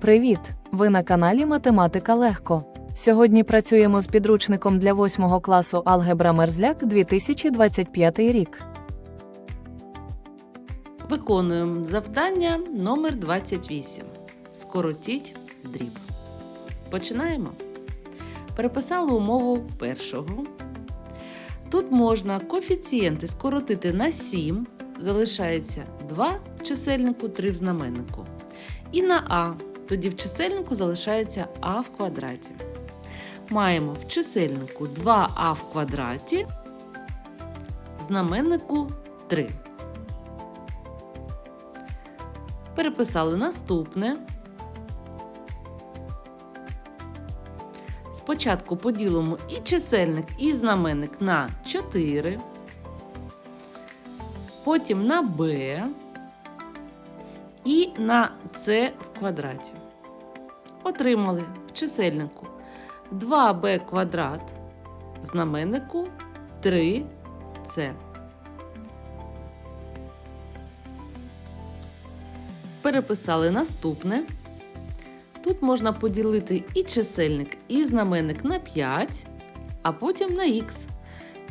Привіт! Ви на каналі Математика Легко. Сьогодні працюємо з підручником для 8 класу Алгебра Мерзляк 2025 рік. Виконуємо завдання номер 28. Скоротіть дріб. Починаємо. Переписали умову першого. Тут можна коефіцієнти скоротити на 7, залишається 2 в чисельнику, 3 в знаменнику. І на а, тоді в чисельнику залишається а в квадраті. Маємо в чисельнику 2а в квадраті, в знаменнику 3. Переписали наступне. Спочатку поділимо і чисельник, і знаменник на 4, потім на b і на c в квадраті. Отримали в чисельнику 2b квадрат, знаменнику 3c. Переписали наступне. Тут можна поділити і чисельник, і знаменник на 5, а потім на х.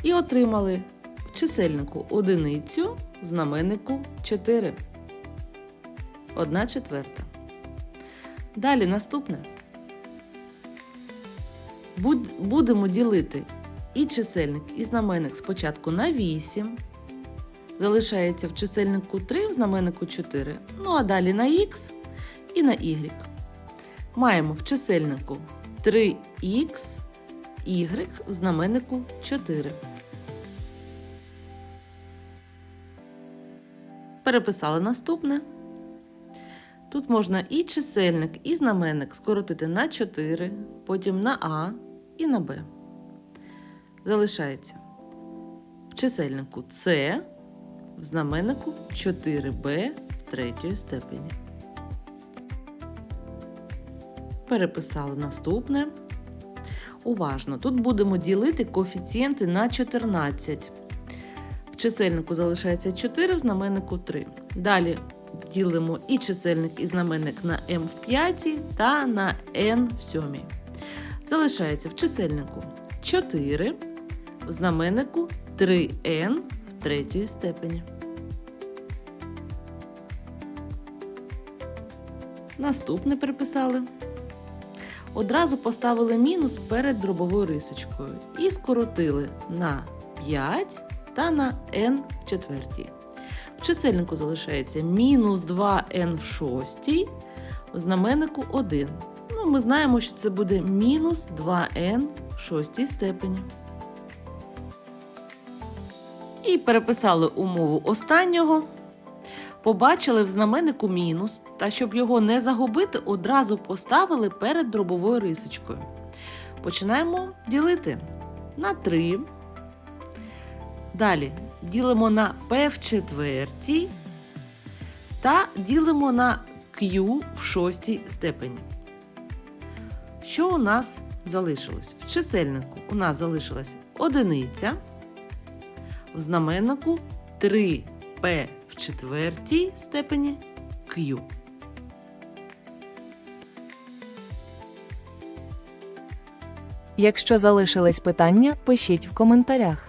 І отримали в чисельнику одиницю, в знаменнику 4. 1 четверта. Далі наступне. Будемо ділити і чисельник, і знаменник спочатку на 8. Залишається в чисельнику 3, в знаменнику 4. Ну а далі на х і на y. Маємо в чисельнику 3х, y в знаменнику 4. Переписали наступне. Тут можна і чисельник, і знаменник скоротити на 4, потім на а і на б. Залишається в чисельнику С, в знаменнику 4b в третьої степені. Переписали наступне. Уважно, тут будемо ділити коефіцієнти на 14. В чисельнику залишається 4, в знаменнику 3. Далі ділимо і чисельник, і знаменник на m в п'ятій та на n в сьомій. Залишається в чисельнику 4, в знаменнику 3n в третьої степені. Наступне переписали. Одразу поставили мінус перед дробовою рисочкою і скоротили на 5 та на n в четвертій. В чисельнику залишається мінус 2n в шостій, в знаменнику 1. Ну, ми знаємо, що це буде мінус 2n в шостій степені. І переписали умову останнього. Побачили в знаменнику мінус, та щоб його не загубити, одразу поставили перед дробовою рисочкою. Починаємо ділити на 3. Далі ділимо на p в четвертій та ділимо на q в шостій степені. Що у нас залишилось? В чисельнику у нас залишилась одиниця, в знаменнику 3p в четвертій степені Q. Якщо залишились питання, пишіть в коментарях.